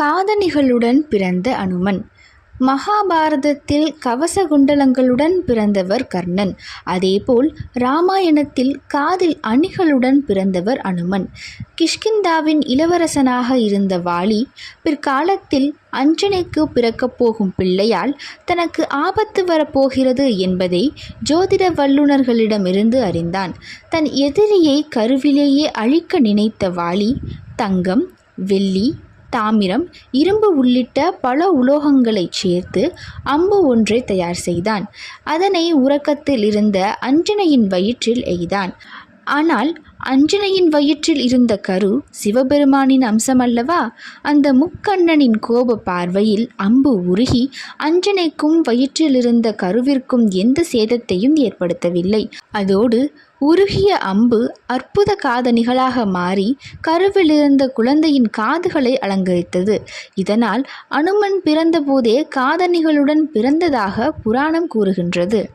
காதணிகளுடன் பிறந்த அனுமன். மகாபாரதத்தில் கவச குண்டலங்களுடன் பிறந்தவர் கர்ணன். அதேபோல் ராமாயணத்தில் காதில் அணிகளுடன் பிறந்தவர் அனுமன். கிஷ்கிந்தாவின் இளவரசனாக இருந்த வாலி பிற்காலத்தில் அஞ்சனைக்கு பிறக்கப் போகும் பிள்ளையால் தனக்கு ஆபத்து வரப்போகிறது என்பதை ஜோதிட வல்லுநர்களிடமிருந்து அறிந்தான். தன் எதிரியை கருவிலேயே அழிக்க நினைத்த வாலி தங்கம் வெள்ளி தாமிரம் இரும்பு உள்ளிட்ட பல உலோகங்களைச் சேர்த்து அம்பு ஒன்றை தயார் செய்தான். அதனை உறக்கத்தில் இருந்த அஞ்சனையின் வயிற்றில் எய்தான். ஆனால் அஞ்சனையின் வயிற்றில் இருந்த கரு சிவபெருமானின் அம்சமல்லவா? அந்த முக்கண்ணனின் கோப பார்வையில் அம்பு உருகி அஞ்சனைக்கும் வயிற்றில் இருந்த கருவிற்கும் எந்த சேதத்தையும் ஏற்படுத்தவில்லை. அதோடு உருகிய அம்பு அற்புத காதணிகளாக மாறி கருவிலிருந்த குழந்தையின் காதுகளை அலங்கரித்தது. இதனால் அனுமன் பிறந்தபோதே காதணிகளுடன் பிறந்ததாக புராணம் கூறுகின்றது.